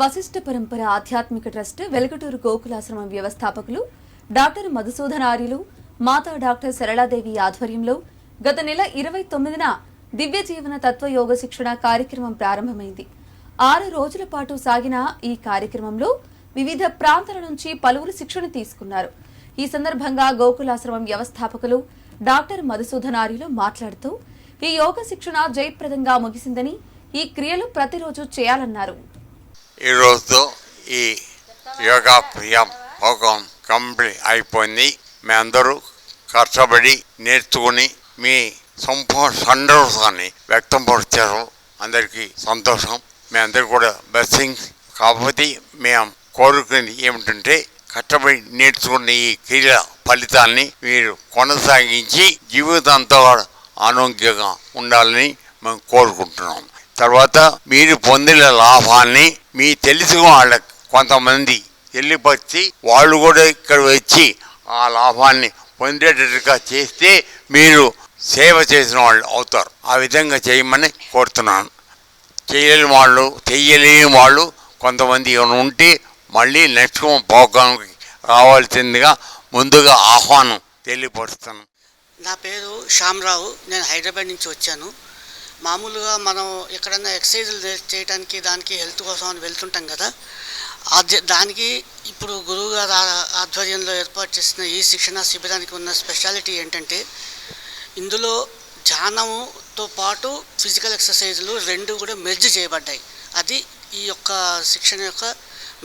వశిష్ఠ పరంపర ఆధ్యాత్మిక ట్రస్ట్ వెలకటూరు గోకులాశ్రమం వ్యవస్థాపకులు డాక్టర్ మధుసూదన్ ఆర్యులు మాతా డాక్టర్ సరళాదేవి ఆధ్వర్యంలో గత నెల ఇరవై తొమ్మిదిన దివ్య జీవన తత్వ యోగ శిక్షణ కార్యక్రమం ప్రారంభమైంది. ఆరు రోజుల పాటు సాగిన ఈ కార్యక్రమంలో వివిధ ప్రాంతాల నుంచి పలువురు శిక్షణ తీసుకున్నారు. ఈ సందర్భంగా గోకులాశ్రమం వ్యవస్థాపకులు డాక్టర్ మధుసూదన్ ఆర్యులు మాట్లాడుతూ ఈ యోగ శిక్షణ జయప్రదంగా ముగిసిందని ఈ క్రియలు ప్రతిరోజు చేయాలన్నారు. ఈరోజు ఈ యోగా ప్రియం భోగం కంప్లీట్ అయిపోయింది. మీ అందరూ కష్టపడి నేర్చుకుని మీ సంపూర్ణ సంతోషాన్ని వ్యక్తపరిచారు. అందరికీ సంతోషం. మీ అందరు కూడా బ్లెస్సింగ్స్. కాకపోతే మేము కోరుకునేది ఏమిటంటే కష్టపడి నేర్చుకున్న ఈ క్రీడ ఫలితాన్ని మీరు కొనసాగించి జీవితంతో ఆరోగ్యంగా ఉండాలని మేము కోరుకుంటున్నాం. తర్వాత మీరు పొందిన లాభాన్ని మీ తెలుసు వాళ్ళకి కొంతమంది వెళ్ళిపచ్చి వాళ్ళు కూడా ఇక్కడ వచ్చి ఆ లాభాన్ని పొందేటట్టుగా చేస్తే మీరు సేవ చేసిన వాళ్ళు అవుతారు. ఆ విధంగా చేయమని కోరుతున్నాను. చేయలేని వాళ్ళు చేయలేని వాళ్ళు కొంతమంది ఏమైనా ఉంటే మళ్ళీ నెక్స్ట్ ప్రోగ్రాంకి రావాల్సిందిగా ముందుగా ఆహ్వానం తెలియపరుస్తాను నా పేరు శ్యామరావు. నేను హైదరాబాద్ నుంచి వచ్చాను. మామూలుగా మనం ఎక్కడైనా ఎక్సర్సైజులు చేయడానికి దానికి హెల్త్ కోసం అని వెళ్తుంటాం కదా. అది దానికి ఇప్పుడు గురువు గారు ఆధ్వర్యంలో ఏర్పాటు చేసిన ఈ శిక్షణ శిబిరానికి ఉన్న స్పెషాలిటీ ఏంటంటే ఇందులో ధ్యానముతో పాటు ఫిజికల్ ఎక్సర్సైజులు రెండు కూడా మెర్జ్ చేయబడ్డాయి. అది ఈ యొక్క శిక్షణ యొక్క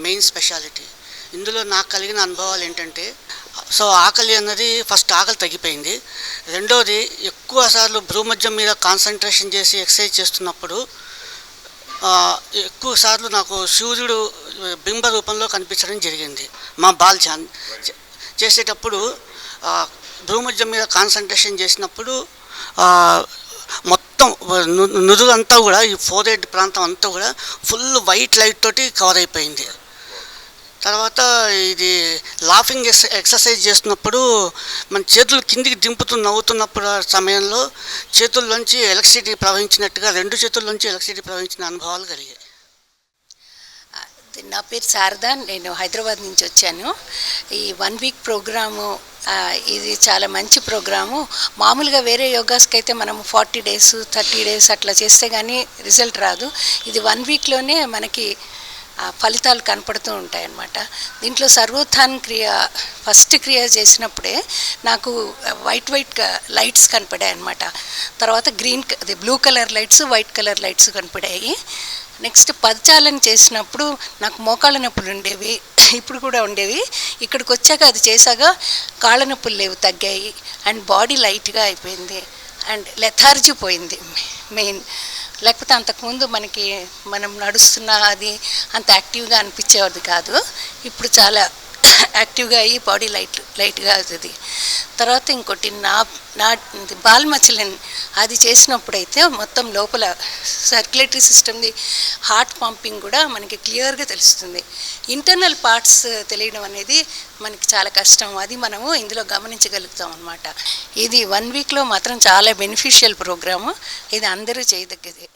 మెయిన్ స్పెషాలిటీ. ఇందులో నాకు కలిగిన అనుభవాలు ఏంటంటే సో ఆకలి అన్నది ఫస్ట్ ఆకలి తగ్గిపోయింది. రెండోది ఎక్కువ సార్లు భ్రూమధ్యం మీద కాన్సన్ట్రేషన్ చేసి ఎక్సర్సైజ్ చేస్తున్నప్పుడు ఎక్కువ సార్లు నాకు సూర్యుడు బింబ రూపంలో కనిపించడం జరిగింది. మా బాల్ చేసేటప్పుడు భ్రూమధ్యం భూమధ్యం మీద కాన్సన్ట్రేషన్ చేసినప్పుడు మొత్తం నుదులంతా నుదురంతా కూడా ఈ ఫోర్ ప్రాంతం అంతా కూడా ఫుల్ వైట్ లైట్ తోటి కవర్ అయిపోయింది. తర్వాత ఇది లాఫింగ్ ఎక్స్ ఎక్సర్సైజ్ చేస్తున్నప్పుడు మన చేతులు కిందికి దింపుతూ నవ్వుతున్నప్పుడు సమయంలో చేతుల్లోంచి ఎలక్ట్రిసిటీ ప్రవహించినట్టుగా రెండు చేతుల్లోంచి ఎలక్ట్రిసిటీ ప్రవహించిన అనుభవాలు కలిగాయి. నా పేరు శారదా నేను హైదరాబాద్ నుంచి వచ్చాను. ఈ వన్ వీక్ ప్రోగ్రాము ఇది చాలా మంచి ప్రోగ్రాము. మామూలుగా వేరే యోగాస్కి అయితే మనం ఫార్టీ డేస్ థర్టీ డేస్ అట్లా చేస్తే కానీ రిజల్ట్ రాదు. ఇది వన్ వీక్లోనే మనకి ఫలితాలు కనపడుతూ ఉంటాయన్నమాట. దీంట్లో సర్వోత్థాన్ క్రియ ఫస్ట్ క్రియ చేసినప్పుడే నాకు వైట్ వైట్ లైట్స్ కనపడాయి అనమాట తర్వాత గ్రీన్ అది blue colour lights white colour lights కనపడాయి. Next పదచాలన చేసినప్పుడు నాకు మోకాళ్ళ నొప్పులు ఉండేవి ఇప్పుడు కూడా ఉండేవి. ఇక్కడికి వచ్చాక అది చేశాక కాళ్ళ నొప్పులు లేవు తగ్గాయి. అండ్ బాడీ లైట్గా అయిపోయింది. అండ్ లెథార్జీ పోయింది మెయిన్. లేకపోతే అంతకుముందు మనకి మనం నడుస్తున్న అది అంత యాక్టివ్గా అనిపించేది కాదు. ఇప్పుడు చాలా యాక్టివ్గా అయ్యి బాడీ లైట్ లైట్గా అవుతుంది. తర్వాత ఇంకోటి నా నా బాల్ మచిలన్ అది చేసినప్పుడైతే మొత్తం లోపల సర్క్యులేటరీ సిస్టమ్ది హార్ట్ పంపింగ్ కూడా మనకి క్లియర్గా తెలుస్తుంది. ఇంటర్నల్ పార్ట్స్ తెలియడం అనేది మనకి చాలా కష్టం. అది మనము ఇందులో గమనించగలుగుతాం అనమాట ఇది వన్ వీక్లో మాత్రం చాలా బెనిఫిషియల్ ప్రోగ్రాము. ఇది అందరూ చేయదగ్గది.